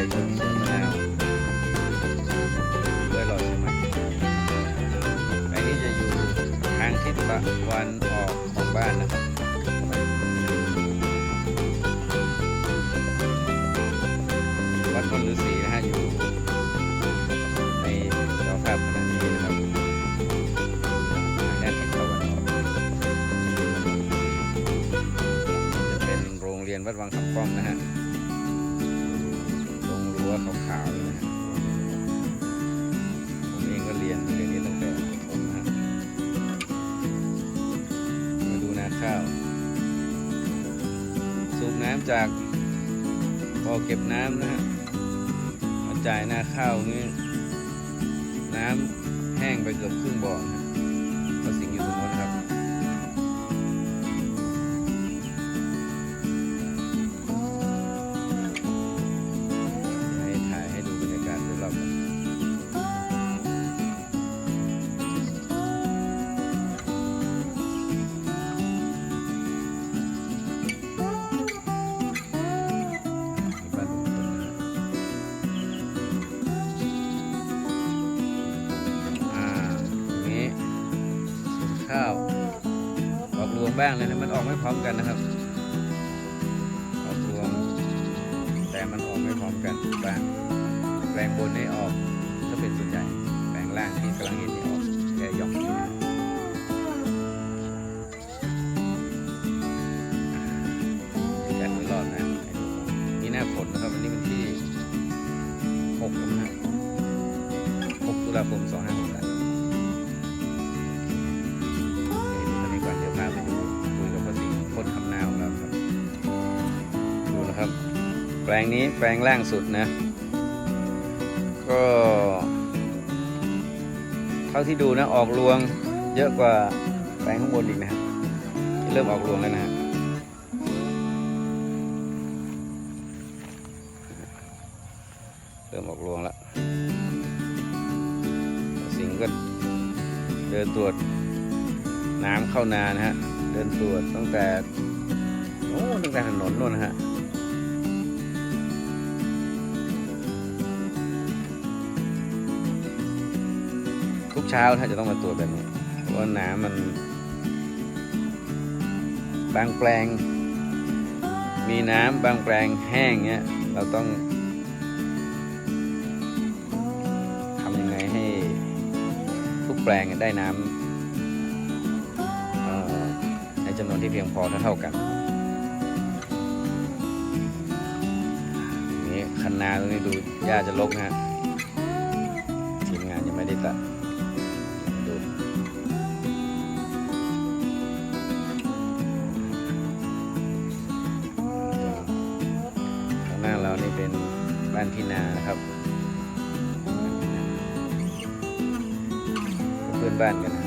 ทีมงานไก่ชนสวนมะนาวด้วยหลอดเชียงใหมแปลงนี้จะอยู่ทางทิศตะวันออกของบ้านนะครับวัดต้นฤาษีนะฮะอยู่ในจอภาพขณะนี้นะครับทางด้านทิศตะวันออกจะเป็นโรงเรียนวัดวังคำป้อมนะฮะ น้ำจากบ่อเก็บน้ำนะฮะมาจ่ายนาข้าวนี่น้ำแห้งไปเกือบครึ่งบ่อนะก็สิ่งอยู่ตรง บ้างเลยนะมันออกไม่พร้อมกันนะครับออกรวงแต่มันออกไม่พร้อมกันบ้างแปลงบนนี่ออกก็เป็นส่วนใหญ่แปลงล่างที่กำลังเห็นนี่ออกแค่หย่อมนี้รอบนะให้ดูก่อนนี่หน้าฝนนะครับวันนี้วันที่6นะ6ตุลาคม2568 ลงนี้แปลงล่างสุดนะ ก็ เท่าที่ดูนะออกรวงเยอะกว่าแปลงข้างบนอีกนะครับเริ่มออกรวงแล้วนะเริ่มออกรวงแล้วสิงห์ก็เดินตรวจน้ำเข้านานะฮะ เดินตรวจตั้งแต่โอ้ตั้งแต่ถนนนู่นนะฮะ ทุกเช้าถ้าจะต้องมาตรวจแบบนี้เพราะว่าน้ำมัน บางแปลง มีน้ำบางแปลงแห้งเงี้ย เราต้องทำยังไงให้ทุกแปลงได้น้ำในจำนวนที่เพียงพอเท่ากันนี่คันนาตรงนี้ดูหญ้าจะลกนะฮะทีมงานยังไม่ได้ตัด บ้านพินานะครับเพื่อนบ้านกัน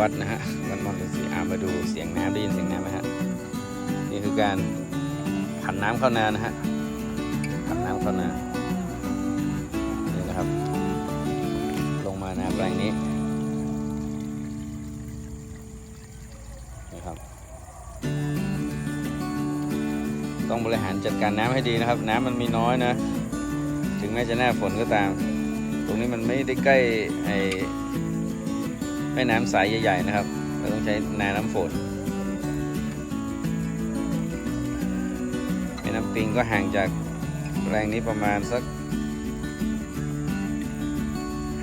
วัดนะฮะวัดมอนฤาษีอามาดูเสียงน้ำได้ยินเสียงน้ำไหมฮะนี่คือการผันน้ำเข้านานะฮะผันน้ำเข้านานี่นะครับ ลงมานาแปลงนี้นะครับ ต้องบริหารจัดการน้ำให้ดีนะครับ น้ำมันมีน้อยนะ ถึงแม้จะหน้าฝนก็ตาม ตรงนี้มันไม่ได้ใกล้ไอ แม่น้ำสายใหญ่ๆนะครับ เราต้องใช้นาน้ำฝนแม่น้ำปิงก็ห่างจากแรงนี้ประมาณสัก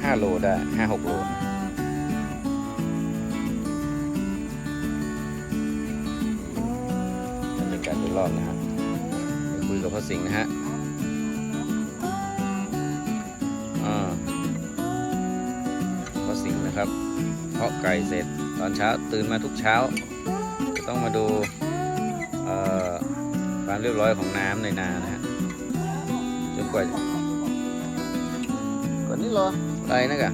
5 โลได้ 5-6 โลบรรยากาศโดยรอบนะฮะเดี๋ยวคุยกับพ่อสิงห์นะฮะ เพาะไก่เสร็จตอนเช้าตื่นมาทุกเช้า จะต้องมาดูความเรียบร้อยของน้ำในนานะฮะจนกว่าแบบนี้เหรอไรนะกะ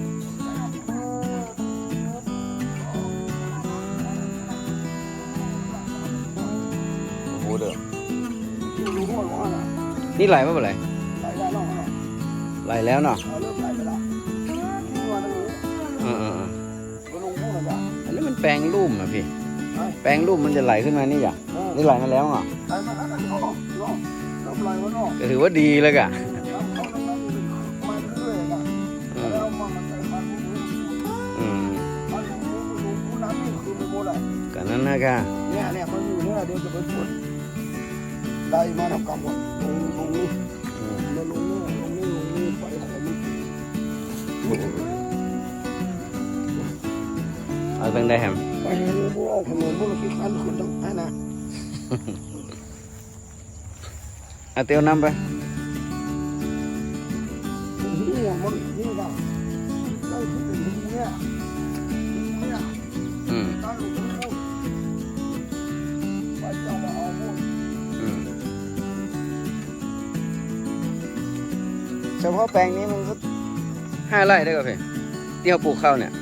โอ้เด้อนี่ไหลมาเมื่อไหร่ไหลแล้วเนาะเอาเริ่มไหลแล้วที่ว่านั่นรู้เอ มันแปลงรูปนะพี่ไอ้แปลงรูปมันจะไหลขึ้นมานี่อย่าเออนี่ไหลมาแล้วอะไหลมาแล้วนอกนอกน้ำไหลมานอกก็ถือว่าดีแล้วกะน้ำเข้าน้ำนั้นมาเรื่อยๆอะอืมแล้วมันมันใส่มาพวกนี้อืมมันรู้รู้รู้น้ำนี่คือไม่หมดอะกันนั้นนะกะเนี่ยเนี่ยมันอยู่เนี่ยเดี๋ยวจะไปตรวจได้มาทำกรรมหมดลงลงนี่อืมลงนี่ลงนี่ลงนี่ไปของมัน เอาเป็นได้แฮมไปเห็นพวกเอาขนมพวกเราขี้คันขึ้นทั้งให้นะเอาเตียวน้ำไปนี่มันนี่ก็ได้ที่เป็นเนี่ยเนี่ยอืมตั้งลงพูดไปจะมาเอาพูดอืมเฉพาะแปลงนี้มันก็ห้าไร่ได้ก็พี่ที่เขาปลูกข้าวเนี่ย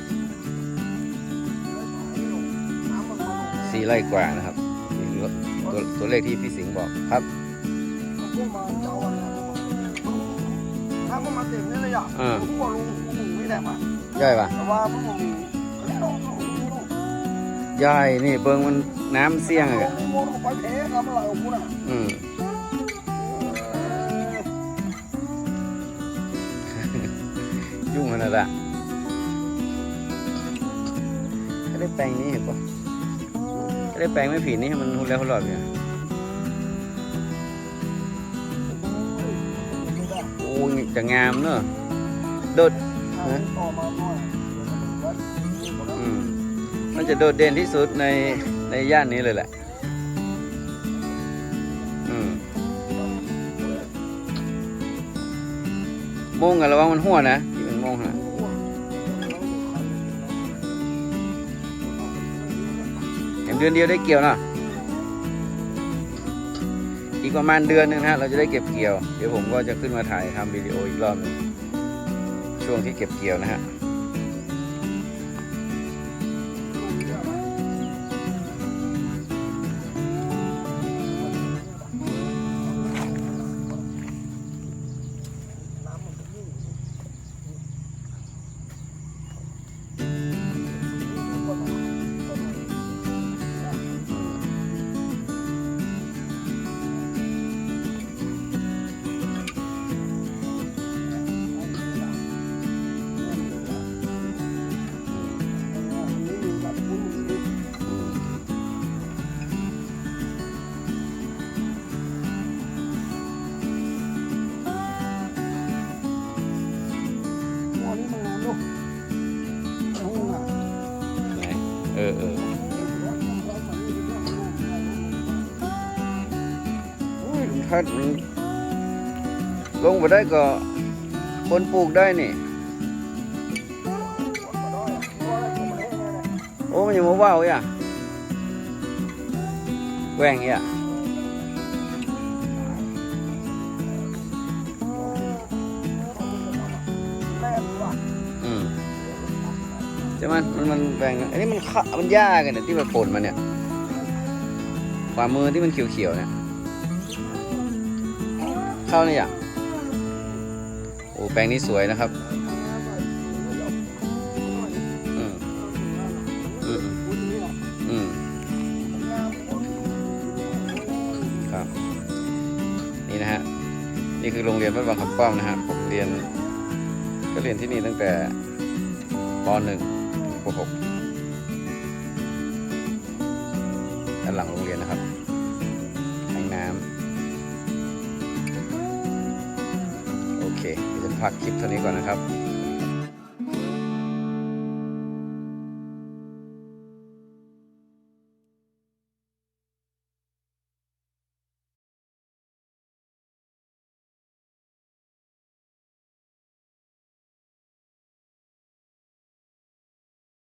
สี่ไร่กว่านะครับนี่คือตัวตัวเลขที่พี่สิงห์บอกครับพวกมาเจ้าอะไรถ้าพวกมาเต็มนี่เลยอะพวกลุงลุงไม่ได้มาย่อยปะแต่ว่าพวกลุงย่อยนี่เบิ้งมันน้ำเสี่ยงอะกะโมดไปเพะครับอะไรของคุณอะอืมยุ่งมันอะไรก็ได้แปลงนี้เห็นปะก็ ได้แปลงไม่ผิดนี่ให้มันหุ่นแล้วหุ่นหลอดเนี่ยโอ้ยจะงามเนอะโดดต่อมาหน่อยอืมมันจะโดดเด่นที่สุดในในย่านนี้เลยแหละอืมโมงกันระวังมันหัวนะ ดือนเดียวได้เกี่ยวเนาะอีกประมาณเดือนหนึงนะฮะเราจะได้เก็บเกี่ยว เดี๋ยวผมก็จะขึ้นมาถ่ายทำวิดีโออีกรอบหนึงช่วงที่เก็บเกี่ยวนะฮะ ถ้ามันลงไปได้ก็คนปลูกได้นี่ โอ้มันยังมาว่าวอะแหว่งอะอืมใช่ไหมมันมันแหว่งอันนี้มันขะมันยากกันเนี่ยที่มันปนมันเนี่ยขวามือที่มันเขียวๆเนี่ย เข้าเนี่อะโอ้แปลงนี้สวยนะครับอืมอืมอืมครับ นี่นะฮะ นี่คือโรงเรียนวัดบางคำป้อมนะฮะ ผมเรียน ก็เรียนที่นี่ตั้งแต่ป .1 ถึงป .6 ด้านหลังโรงเรียนนะครับ ฝากคลิปเท่านี้ก่อนนะครับ